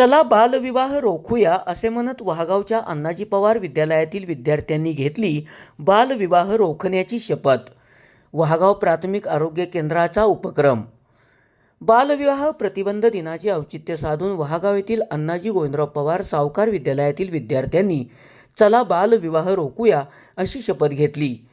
चला बालविवाह रोखूया असे म्हणत वाहगावच्या अण्णाजी पवार विद्यालयातील विद्यार्थ्यांनी घेतली बालविवाह रोखण्याची शपथ. वाहगाव प्राथमिक आरोग्य केंद्राचा उपक्रम. बालविवाह प्रतिबंध दिनाचे औचित्य साधून वहागाव येथील अण्णाजी गोविंदराव पवार सावकार विद्यालयातील विद्यार्थ्यांनी चला बालविवाह रोखूया अशी शपथ घेतली.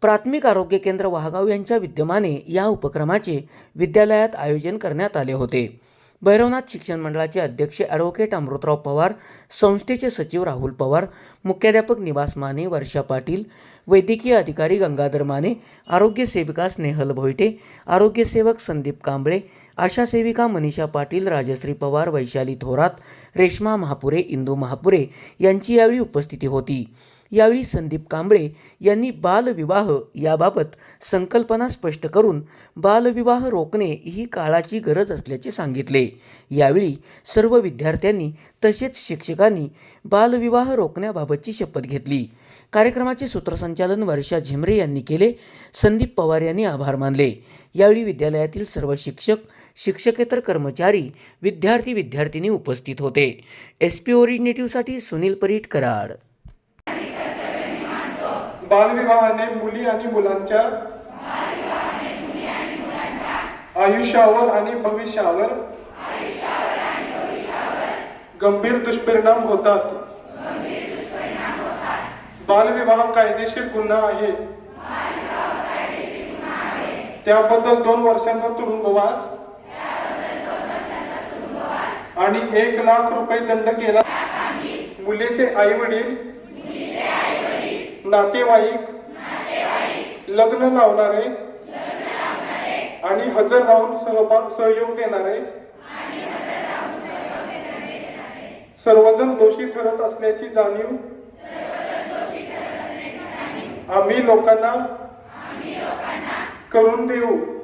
प्राथमिक आरोग्य केंद्र वहागाव यांच्या विद्यमाने या उपक्रमाचे विद्यालयात आयोजन करण्यात आले होते. भैरवनाथ शिक्षण मंडळाचे अध्यक्ष ॲडव्होकेट अमृतराव पवार संस्थेचे सचिव राहुल पवार मुख्याध्यापक निवास माने वर्षा पाटील वैद्यकीय अधिकारी गंगाधर माने आरोग्य सेविका स्नेहल भोईटे आरोग्यसेवक संदीप कांबळे आशा सेविका मनीषा पाटील राजश्री पवार वैशाली थोरात रेश्मा महापुरे इंदू महापुरे यांची यावेळी उपस्थिती होती. यावेळी संदीप कांबळे यांनी बालविवाह याबाबत संकल्पना स्पष्ट करून बालविवाह रोखणे ही काळाची गरज असल्याचे सांगितले. यावेळी सर्व विद्यार्थ्यांनी तसेच शिक्षकांनी बालविवाह रोखण्याबाबतची शपथ घेतली. कार्यक्रमाचे सूत्रसंचालन वर्षा झिमरे यांनी केले. संदीप पवार यांनी आभार मानले. यावेळी विद्यालयातील सर्व शिक्षक शिक्षकेतर कर्मचारी विद्यार्थी विद्यार्थिनी उपस्थित होते. एस पी ओरिजिनेटिव्हसाठी सुनील परीट कराड. बालविवाहाने मुली आणि मुलांच्या आयुष्यावर आणि भविष्यावर गंभीर दुष्परिणाम होतात. बालविवाह कायदेशीर गुन्हा आहे. त्याबद्दल दोन वर्षांचा तुरुंगवास आणि एक लाख रुपये दंड केला. मुलीचे आई वडील नातेवाईक. लग्न लावणारे. आणि हजर राहून सहभाग सहयोग देणारे. सर्वजण दोषी ठरत असल्याची जाणीव. आम्ही लोकांना करून देऊ.